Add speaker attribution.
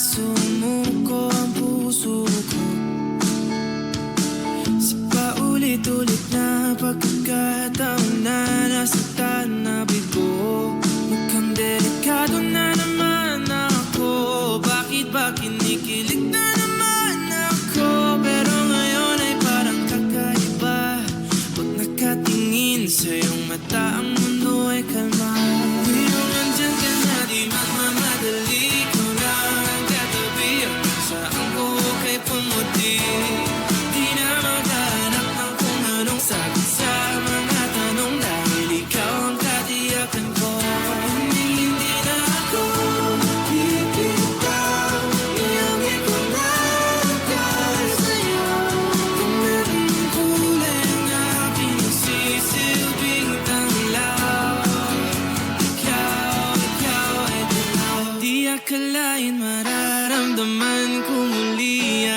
Speaker 1: sumuko ang puso ko. Sa paulit-ulit na pagkakataon na nasaktan na bigo Mukhang delikado na naman ako. Bakit ba kinikilig na naman ako? Pero ngayon ay parang kakaiba. Pag nakatingin sa iyong mata. Ang mundo ay kalma. nararamdaman ko muli